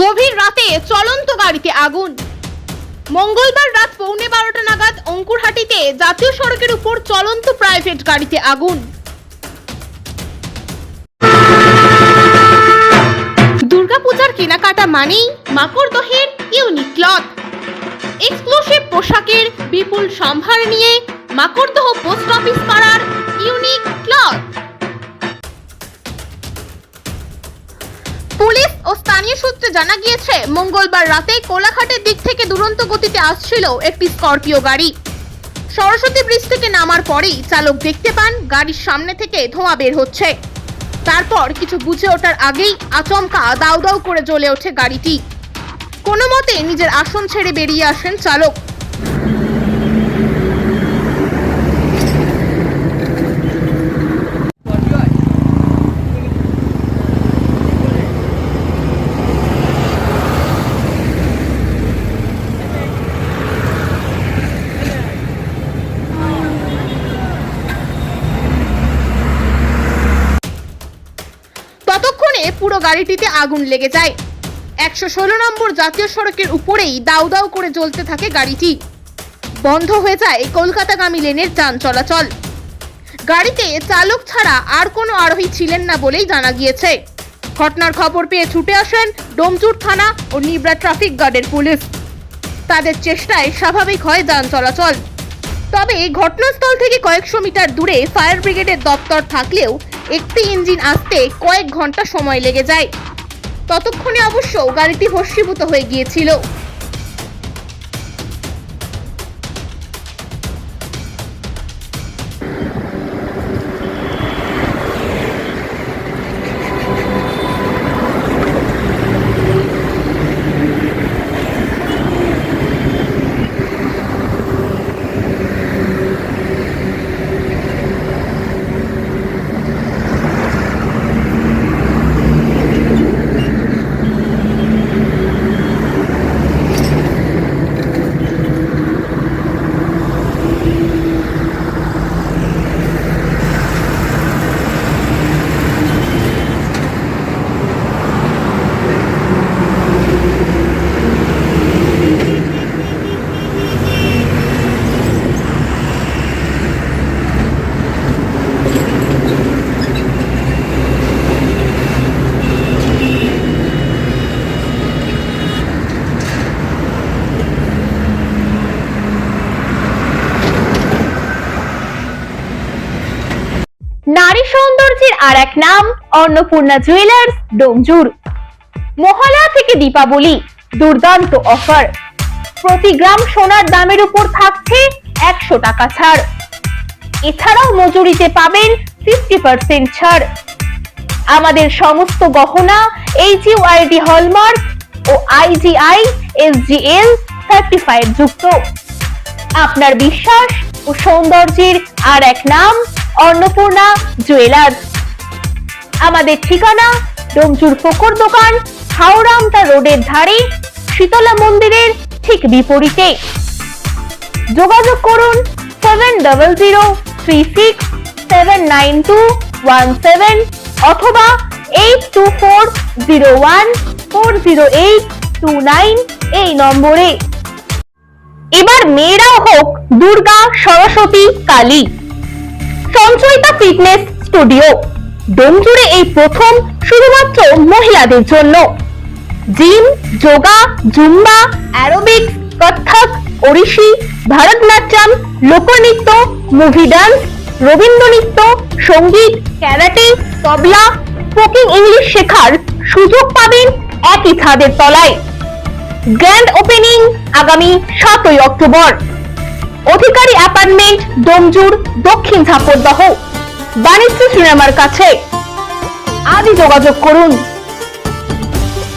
গভীর রাতে চলন্ত গাড়িতে আগুন। মঙ্গলবার রাত পৌনে বারোটা নাগাদ অঙ্কুরহাটিতে জাতীয় সড়কের উপর চলন্ত প্রাইভেট গাড়িতে আগুন। দুর্গাপূজার কেনাকাটা মানেই মাকড়দহের ইউনিক ক্লথ। এক্সক্লুসিভ পোশাকের বিপুল সম্ভার নিয়ে মাকড়দহ পোস্ট অফিস পাড়ার ইউনিক স্থানীয় সূত্রে জানা গিয়েছে, মঙ্গলবার রাতে কোলাঘাটের দিক থেকে দুরন্ত গতিতে আসছিল একটি স্করপিও গাড়ি। সরস্বতী ব্রিজ থেকে নামার পরেই চালক দেখতে পান, গাড়ির সামনে থেকে ধোঁয়া বের হচ্ছে। তারপর কিছু বুঝে ওঠার আগেই আচমকা দাউ দাউ করে জ্বলে ওঠে গাড়িটি। কোনো মতে নিজের আসন ছেড়ে বেরিয়ে আসেন চালক ততক্ষণে পুরো গাড়িটিতে আগুন লেগে যায়। একশো ষোলো নম্বর জাতীয় সড়কের উপরেই দাউ দাউ করে জ্বলতে থাকে গাড়িটি। বন্ধ হয়ে যায় কলকাতাগামী লেনের যান চলাচল। গাড়িতে চালক ছাড়া আর কোনো আরোহী ছিলেন না বলেই জানা গিয়েছে। ঘটনার খবর পেয়ে ছুটে আসেন ডোমচুর থানা ও নিবরা ট্রাফিক গার্ডের পুলিশ। তাদের চেষ্টায় স্বাভাবিক হয় যান চলাচল। তবে ঘটনাস্থল থেকে কয়েকশো মিটার দূরে ফায়ার ব্রিগেডের দপ্তর থাকলেও একটি ইঞ্জিন আসতে কয়েক ঘণ্টা সময় লেগে যায়। ততক্ষণে অবশ্য গাড়িটি হস্যীভূত হয়ে গিয়েছিল। নারী সৌন্দর্যের আর এক নাম, অন্নপূর্ণা জুয়েলার্স, ডোমজুর। মহালয়া থেকে দীপাবলি, দুর্দান্ত অফার। প্রতি গ্রাম সোনার দামের উপর থাকছে একশো টাকা ছাড়। এছাড়াও মজুরিতে পাবেন ফিফটি পার্সেন্ট ছাড়। আমাদের সমস্ত গহনা এইচ ইউআইডি হলমার্ক ও আইজিআই এসজিএল সার্টিফাইড যুক্ত। আপনার বিশ্বাস ও সৌন্দর্যের আর এক নাম অন্নপূর্ণা জুয়েলার্স। আমাদের ঠিকানা ডোমচুর ফোকর দোকান হাওড়ামটা রোডের ধারে, শীতলা মন্দিরের ঠিক বিপরীতে। যোগাযোগ করুন seven double zero three six seven nine two one seven অথবা eight two four zero one four zero eight two nine এই নম্বরে। এবার মেয়েরাও হোক Durga Saraswati Kali. Sanchayita fitness studio. ডোমজুড়ে এই প্রথম শুধুমাত্র মহিলাদের জন্য। Gym, yoga, zumba, aerobics, Kathak, Odissi, Bharatanatyam, লোকনৃত্য, মুভি ডান্স রবীন্দ্র নৃত্য সংগীত, ক্যারাটে, তবলা, স্পোকিং ইংলিশ শেখার সুযোগ পাবেন একই ছাদের তলায়। গ্র্যান্ড ওপেনিং আগামী সাতই অক্টোবর। অধিকারী অ্যাপার্টমেন্ট ডোমজুর দক্ষিণ ঝাপরদহ বাণিজ্য সিনেমার কাছে। আজই যোগাযোগ করুন।